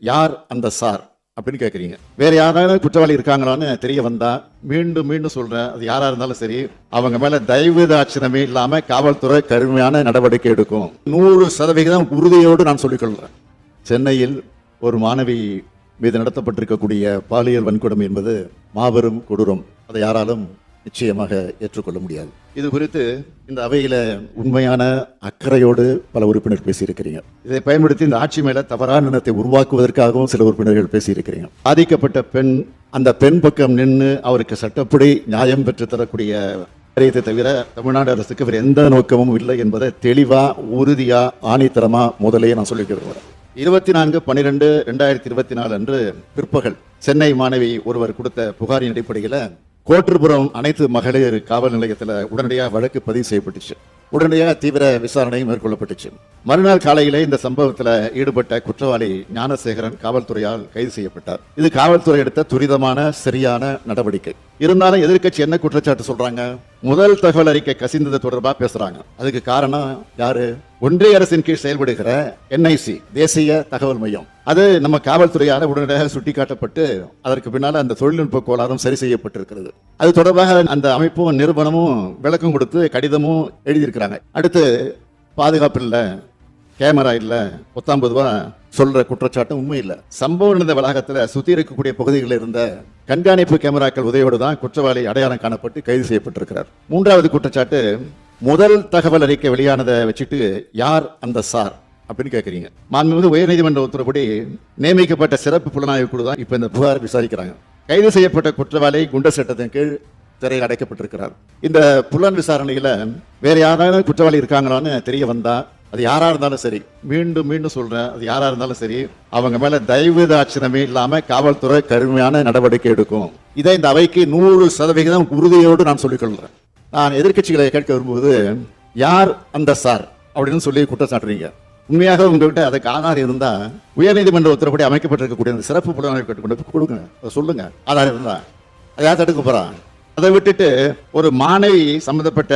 யார் அந்த சார் அப்படின்னு கேட்குறீங்க வேற யாராவது குற்றவாளி இருக்காங்களான்னு தெரிய வந்தா மீண்டும் மீண்டும் சொல்றேன். அது யாரா இருந்தாலும் சரி அவங்க மேல தயவு ஆச்சரியமே இல்லாம காவல்துறை கடுமையான நடவடிக்கை எடுக்கும். நூறு சதவிகிதம் உறுதியோடு நான் சொல்லிக்கொள்றேன் சென்னையில் ஒரு மாணவி மீது நடத்தப்பட்டிருக்கக்கூடிய பாலியல் வன்கொடுமை என்பது மாபெரும் கொடூரம். அதை யாராலும் நிச்சயமாக ஏற்றுக்கொள்ள முடியாது. இது குறித்து இந்த அவையில உண்மையான அக்கறையோடு பல உறுப்பினர் பேசியிருக்கிறீங்க. இதை பயன்படுத்தி இந்த ஆட்சி மேல தவறான எண்ணத்தை உருவாக்குவதற்காகவும் சில உறுப்பினர்கள் பேசியிருக்கிறீங்க. பாதிக்கப்பட்ட பெண் அந்த பெண் பக்கம் நின்று அவருக்கு சட்டப்படி நியாயம் பெற்று தரக்கூடிய காரியத்தை தவிர தமிழ்நாடு அரசுக்கு வேறு எந்த நோக்கமும் இல்லை என்பதை தெளிவா உறுதியா ஆணித்தரமா முதலே நான் சொல்லிட்டு இருபத்தி நான்கு பன்னிரெண்டு ரெண்டாயிரத்தி இருபத்தி நாலு அன்று பிற்பகல் சென்னை மாணவி ஒருவர் கொடுத்த புகாரின் அடிப்படையில் கோட்டுப்புறம் அனைத்து மகளிர் காவல் நிலையத்தில் உடனடியாக வழக்கு பதிவு செய்யப்பட்டுச்சு. உடனடியாக தீவிர விசாரணை மேற்கொள்ளப்பட்டுச்சு. மறுநாள் காலையிலே இந்த சம்பவத்தில் ஈடுபட்ட குற்றவாளி ஞானசேகரன் காவல்துறையால் கைது செய்யப்பட்டார். இது காவல்துறை எடுத்த துரிதமான சரியான நடவடிக்கை. இருந்தாலும் எதிர்க்கட்சி என்ன குற்றச்சாட்டு சொல்றாங்க? முதல் தகவல் அறிக்கை கசிந்தது தொடர்பாக பேசுறாங்க. அதுக்கு காரணம் யாரு? ஒன்றிய அரசின் கீழ் செயல்படுகிற என்ஐசி தேசிய தகவல் மையம். அது நம்ம காவல்துறையால் உடனடியாக சுட்டிக்காட்டப்பட்டு அதற்கு பின்னால் அந்த தொழில்நுட்ப கோளாறும் சரி செய்யப்பட்டிருக்கிறது. அது தொடர்பாக அந்த அமைப்பும் நிறுவனமும் விளக்கம் கொடுத்து கடிதமும் எழுதியிருக்கிறாங்க. அடுத்து பாதுகாப்பு இல்லை கேமரா இல்லை பத்தாம் ரூபா சொல்ற குற்றச்சாட்டு உண்மை இல்லை. சம்பவம் நடந்த வளாகத்தில் சுத்தி இருக்கக்கூடிய பகுதிகளில் இருந்த கண்காணிப்பு கேமராக்கள் உதவியோடு தான் குற்றவாளி அடையாளம் காணப்பட்டு கைது செய்யப்பட்டிருக்கிறார். மூன்றாவது குற்றச்சாட்டு முதல் தகவல் அறிக்கை வெளியானதை வச்சுட்டு யார் அந்த சார்? அப்படின்னு கேட்குறீங்க மாண்புமிகு உயர்நீதிமன்ற உத்தரவுப்படி நியமிக்கப்பட்ட சிறப்பு புலனாய்வு குழு தான் இப்போ இந்த புகார் விசாரிக்கிறாங்க. கைது செய்யப்பட்ட குற்றவாளி குண்டர் சட்டத்தின் கீழ் சிறையில் அடைக்கப்பட்டிருக்கிறார். இந்த புலன் விசாரணையில் வேற யாராவது குற்றவாளி இருக்காங்களான்னு தெரிய வந்தா அது யாராக இருந்தாலும் சரி மீண்டும் மீண்டும் சொல்கிறேன் அது யாராக இருந்தாலும் சரி அவங்க மேலே தயவு தாட்சணமே காவல்துறை கடுமையான நடவடிக்கை எடுக்கும். இதை இந்த அவைக்கு நூறு சதவிகிதம் உறுதியோடு நான் சொல்லிக்கொள்கிறேன் நான் எதிர்க்கட்சிகளை கேட்க விரும்புவது யார் அந்த சார் அப்படின்னு சொல்லி குற்றம் சாட்டுறீங்க உண்மையாக உங்கள்கிட்ட அதுக்கு ஆதாரம் இருந்தா உயர்நீதிமன்ற உத்தரப்படி அமைக்கப்பட்டிருக்கக்கூடிய அந்த சிறப்பு புலனாய்வு கொண்டு கொடுங்க. அதை சொல்லுங்க. ஆதாரம் இருந்தா. அதை யார் தடுக்க போறான் அதை விட்டுட்டு ஒரு மாணவி சம்பந்தப்பட்ட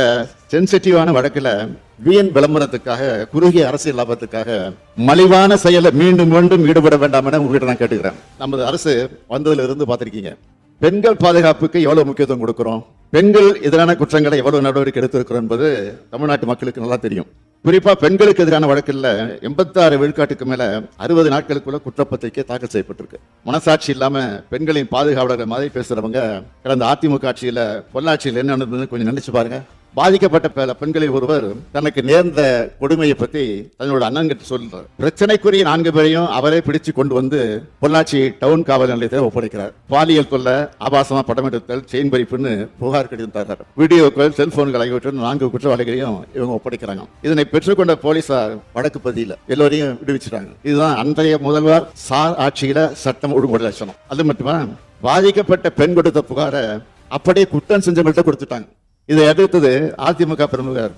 சென்சிட்டிவான வழக்கில் வீண் விளம்பரத்துக்காக குறுகிய அரசியல் லாபத்துக்காக மலிவான செயலை மீண்டும் மீண்டும் ஈடுபட வேண்டாம் என உங்ககிட்ட நான் கேட்டுக்கிறேன். நமது அரசு வந்ததுல இருந்து பார்த்துருக்கீங்க. பெண்கள் பாதுகாப்புக்கு எவ்வளவு முக்கியத்துவம் கொடுக்கிறோம்? பெண்கள் எதிரான குற்றங்களை எவ்வளவு நடவடிக்கை எடுத்திருக்கிறோம் என்பது தமிழ்நாட்டு மக்களுக்கு நல்லா தெரியும். குறிப்பா பெண்களுக்கு எதிரான வழக்கில் எண்பத்தாறு விழுக்காட்டுக்கு மேல அறுபது நாட்களுக்குள்ள குற்றப்பத்திரிக்கை தாக்கல் செய்யப்பட்டிருக்கு. மனசாட்சி இல்லாம பெண்களின் பாதுகாவலர்கள் மாதிரி பேசுறவங்க கடந்த அதிமுக ஆட்சியில பொள்ளாட்சியில் என்ன நடந்ததுன்னு கொஞ்சம் நினைச்சு பாருங்க. பாதிக்கப்பட்ட பெ- பெண்களில் ஒருவர் தனக்கு நேர்ந்த கொடுமையை பத்தி தன்னோட அண்ணன்கிட்ட சொல்றார். பிரச்சனைக்குரிய நான்கு பேரையும் அவரே பிடிச்சு கொண்டு வந்து பொள்ளாச்சி டவுன் காவல் நிலையத்தில் ஒப்படைக்கிறார். பாலியல் கொள்ள ஆபாசமா படம் எடுத்தல் செயின் பறிப்புன்னு புகார் கடிதம் தர்றார் வீடியோக்கள் செல்போன்கள் ஆகியவற்றில் நான்கு குற்றவாளிகளையும் இவங்க ஒப்படைக்கிறாங்க. இதனை பெற்றுக்கொண்ட போலீசார் வழக்கு பதியில எல்லோரையும் விடுவிச்சிட்டாங்க. இதுதான் அன்றைய முதல்வர் சார் ஆட்சியில சட்டம் ஒழுங்குமுறை லட்சணம். அது மட்டுமா பாதிக்கப்பட்ட பெண் கொடுத்த புகாரை அப்படியே குற்றம் செஞ்சவங்கள்ட்ட கொடுத்துட்டாங்க. இதை எதிர்த்தது அதிமுக பிரமுகர்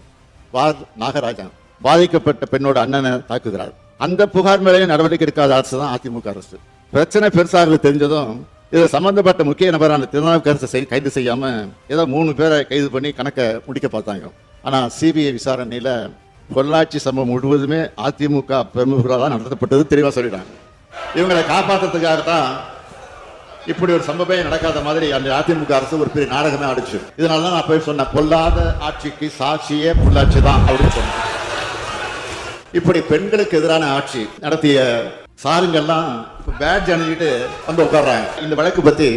வார் நாகராஜன். பாதிக்கப்பட்ட பெண்ணோட அண்ணனை தாக்குகிறார். அந்த புகார் மேலேயும் நடவடிக்கை எடுக்காத அரசு தான் அதிமுக அரசு. பிரச்சனை பெருசாக தெரிஞ்சதும் இதில் சம்பந்தப்பட்ட முக்கிய நபரான திருநாவுக்கரசு கைது செய்யாம ஏதோ மூணு பேரை கைது பண்ணி கணக்கை முடிக்க பார்த்தாங்க. ஆனா சிபிஐ விசாரணையில பொள்ளாச்சி சம்பவம் முழுவதுமே அதிமுக பிரமுகர்களால் தான் நடத்தப்பட்டது தெளிவாக சொல்லிட்டாங்க. இவங்களை காப்பாற்றுறதுக்காக தான் இப்படி ஒரு சம்பவமே நடக்காத மாதிரி அந்த அதிமுக அரசு ஒரு பெரிய நாடகமே ஆடிச்சு. இதனால தான் நான் போய் சொன்னேன் பொல்லாத ஆட்சிக்கு சாட்சியே பொள்ளாச்சி தான் அப்படின்னு சொன்னேன். இப்படி பெண்களுக்கு எதிரான ஆட்சி நடத்திய சாருங்கெல்லாம் பேட்ஜ் அணிஞ்சிட்டு வந்து உட்கார்றாங்க. இந்த வழக்கு பத்தி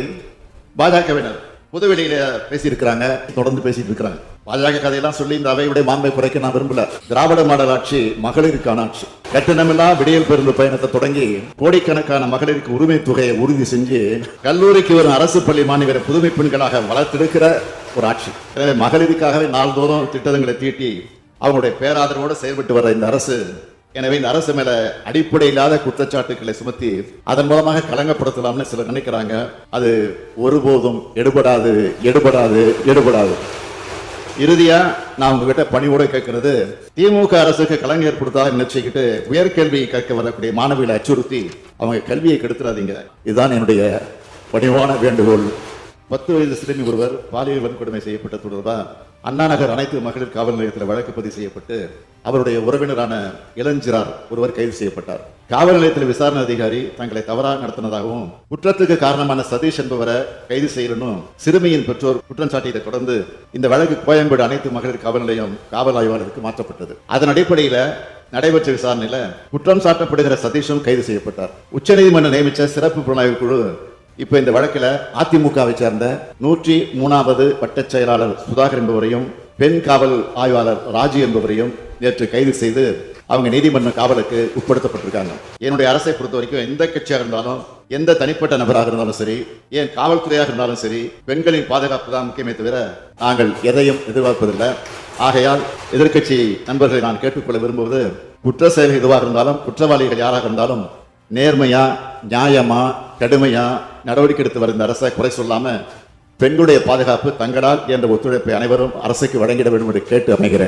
பாஜகவினர் புதுவெளியில பேசியிருக்கிறாங்க தொடர்ந்து பேசிட்டு இருக்கிறாங்க பாஜக கதையெல்லாம் சொல்லி இந்த அவையுடைய மாண்பை குறைக்க நான் விரும்பல. திராவிட மாடல் ஆட்சி மகளிருக்கான ஆட்சி. கட்டணமில்லா விடியல் பேருந்து பயணத்தை தொடங்கி கோடிக்கணக்கான மகளிருக்கு உரிமை தொகையை உறுதி செஞ்சு கல்லூரிக்கு வரும் அரசு பள்ளி மாணவரை புதுமை பெண்களாக வளர்த்தெடுக்கிற ஒரு ஆட்சி. எனவே மகளிருக்காகவே நாள்தோறும் திட்டங்களை தீட்டி அவங்களுடைய பேராதரவோடு செயல்பட்டு வர இந்த அரசு எனவே இந்த அரசு மேல அடிப்படை இல்லாத குற்றச்சாட்டுகளை சுமத்தி அதன் மூலமாக களங்கப்படுத்தலாம்னு சிலர் நினைக்கிறாங்க. அது ஒருபோதும் எடுபடாது எடுபடாது எடுபடாது. இறுதியா நான் உங்ககிட்ட பணிவோட கேட்கிறது திமுக அரசுக்கு கலங்க ஏற்படுத்ததாக நினைச்சுக்கிட்டு உயர்கல்வி கற்க வரக்கூடிய மாணவிகளை அச்சுறுத்தி அவங்க கல்வியை கெடுத்துறாதீங்க. இதுதான் என்னுடைய பணிவான வேண்டுகோள். பத்து வயது சிறுமி ஒருவர் பாலியல் வன்கொடுமை செய்யப்பட்ட தொடர்பாக அண்ணா நகர் அனைத்து மகளிர் காவல் நிலையத்தில் வழக்கு பதிவு செய்யப்பட்டு அவருடைய உறவினரான இளஞ்சிறார் ஒருவர் கைது செய்யப்பட்டார். காவல் நிலையத்தில் விசாரணை அதிகாரி தங்களை தவறாக நடத்தினதாகவும் குற்றத்துக்கு காரணமான சதீஷ் என்பவரை கைது செய்யணும் சிறுமியின் பெற்றோர் குற்றம் சாட்டியதை தொடர்ந்து இந்த வழக்கு கோயம்பேடு அனைத்து மகளிர் காவல் நிலையம் காவல் ஆய்வாளருக்கு மாற்றப்பட்டது. அதன் அடிப்படையில் நடைபெற்ற விசாரணையில குற்றம் சாட்டப்படுகிற சதீஷும் கைது செய்யப்பட்டார். உச்சநீதிமன்றம் நியமித்த சிறப்பு புலனாய்வு குழு இப்போ இந்த வழக்கில் அதிமுகவை சேர்ந்த நூற்றி மூணாவது வட்டச் செயலாளர் சுதாகர் என்பவரையும் பெண் காவல் ஆய்வாளர் ராஜு என்பவரையும் நேற்று கைது செய்து அவங்க நீதிமன்ற காவலுக்கு உட்படுத்தப்பட்டிருக்காங்க. என்னுடைய அரசை பொறுத்த வரைக்கும் எந்த கட்சியாக இருந்தாலும் எந்த தனிப்பட்ட நபராக இருந்தாலும் சரி ஏன் காவல்துறையாக இருந்தாலும் சரி பெண்களின் பாதுகாப்பு தான் முக்கியமே தவிர நாங்கள் எதையும் எதிர்பார்ப்பதில்லை. ஆகையால் எதிர்க்கட்சி நண்பர்களை நான் கேட்டுக்கொள்ள விரும்புவது குற்ற செயல் எதுவாக இருந்தாலும் குற்றவாளிகள் யாராக இருந்தாலும் நேர்மையா நியாயமா கடுமையா நடவடிக்கை எடுத்து வரும் இந்த அரசை குறை சொல்லாம பெண்களுடைய பாதுகாப்பு தங்களால் என்ற ஒத்துழைப்பை அனைவரும் அரசுக்கு வழங்கிட வேண்டும் என்று கேட்டு அமைகிறேன்.